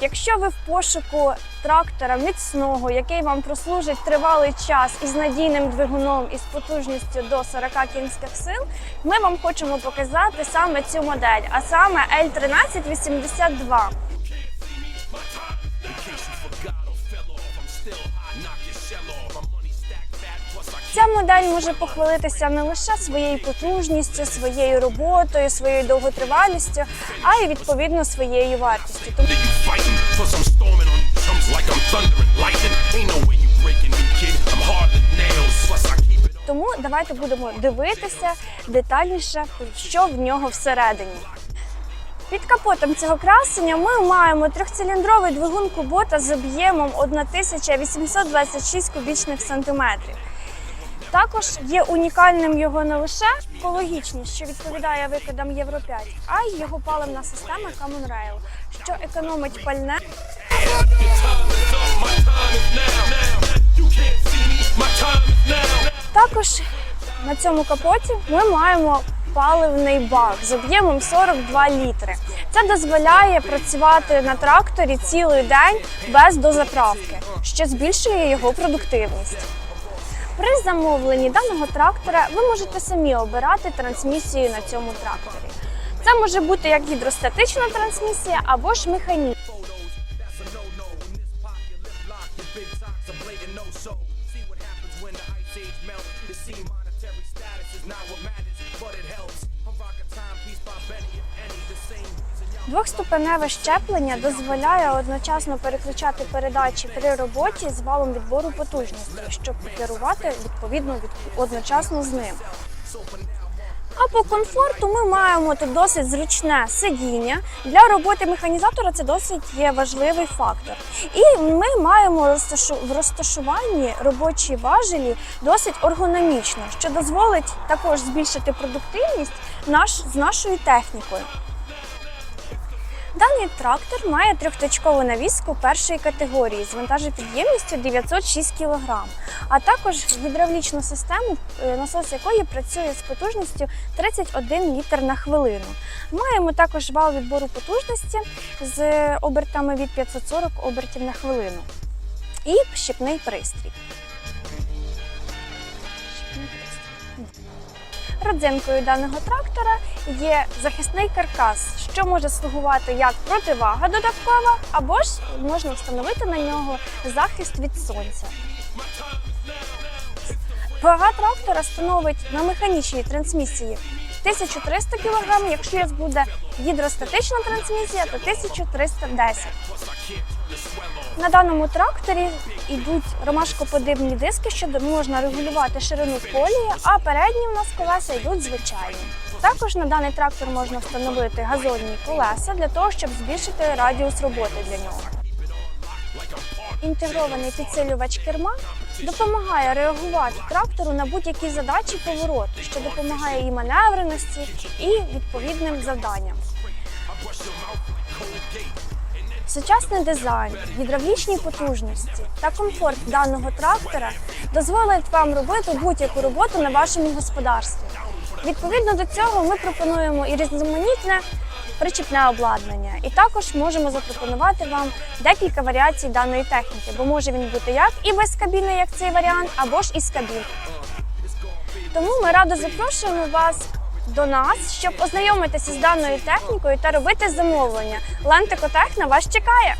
Якщо ви в пошуку трактора міцного, який вам прослужить тривалий час із надійним двигуном і з потужністю до 40 кінських сил, ми вам хочемо показати саме цю модель, а саме L1382. Ця модель може похвалитися не лише своєю потужністю, своєю роботою, своєю довготривалістю, а й відповідно своєю вартістю. Тому давайте будемо дивитися детальніше, що в нього всередині. Під капотом цього красення ми маємо трьохциліндровий двигун Кубота з об'ємом 1826 кубічних сантиметрів. Також є унікальним його не лише екологічність, що відповідає викидам Євро 5, а й його паливна система Common Rail, що економить пальне Також на цьому капоті ми маємо паливний бак з об'ємом 42 літри. Це дозволяє працювати на тракторі цілий день без дозаправки, що збільшує його продуктивність. При замовленні даного трактора ви можете самі обирати трансмісію на цьому тракторі. Це може бути як гідростатична трансмісія або ж механічна. Двохступеневе щеплення дозволяє одночасно переключати передачі при роботі з валом відбору потужності, щоб керувати відповідно від одночасно з ним. А по комфорту ми маємо тут досить зручне сидіння. Для роботи механізатора це досить є важливий фактор. І ми маємо в розташуванні робочі важелі досить ергономічно, що дозволить також збільшити продуктивність наш, з нашою технікою. Даний трактор має трьохточкову навіску першої категорії з вантажопідємністю 906 кг, а також гідравлічну систему, е, насос якої працює з потужністю 31 літр на хвилину. Маємо також вал відбору потужності з обертами від 540 обертів на хвилину і щепний пристрій. Родзинкою даного трактора є захисний каркас, що може слугувати як противага додаткова, або ж можна встановити на нього захист від сонця. Вага трактора становить на механічній трансмісії 1300 кг, якщо буде гідростатична трансмісія, то 1310 на даному тракторі йдуть ромашкоподібні диски, що можна регулювати ширину колії, а передні в нас колеса йдуть звичайні. Також на даний трактор можна встановити газонні колеса для того, щоб збільшити радіус роботи для нього. Інтегрований підсилювач керма допомагає реагувати трактору на будь-які задачі повороту, що допомагає і маневреності, і відповідним завданням. Сучасний дизайн, гідравлічні потужності та комфорт даного трактора дозволять вам робити будь-яку роботу на вашому господарстві. Відповідно до цього ми пропонуємо і різноманітне причіпне обладнання, і також можемо запропонувати вам декілька варіацій даної техніки, бо може він бути як і без кабіни, як цей варіант, або ж із кабін. Тому ми радо запрошуємо вас до нас, щоб ознайомитися з даною технікою та робити замовлення. Лентикотех на вас чекає.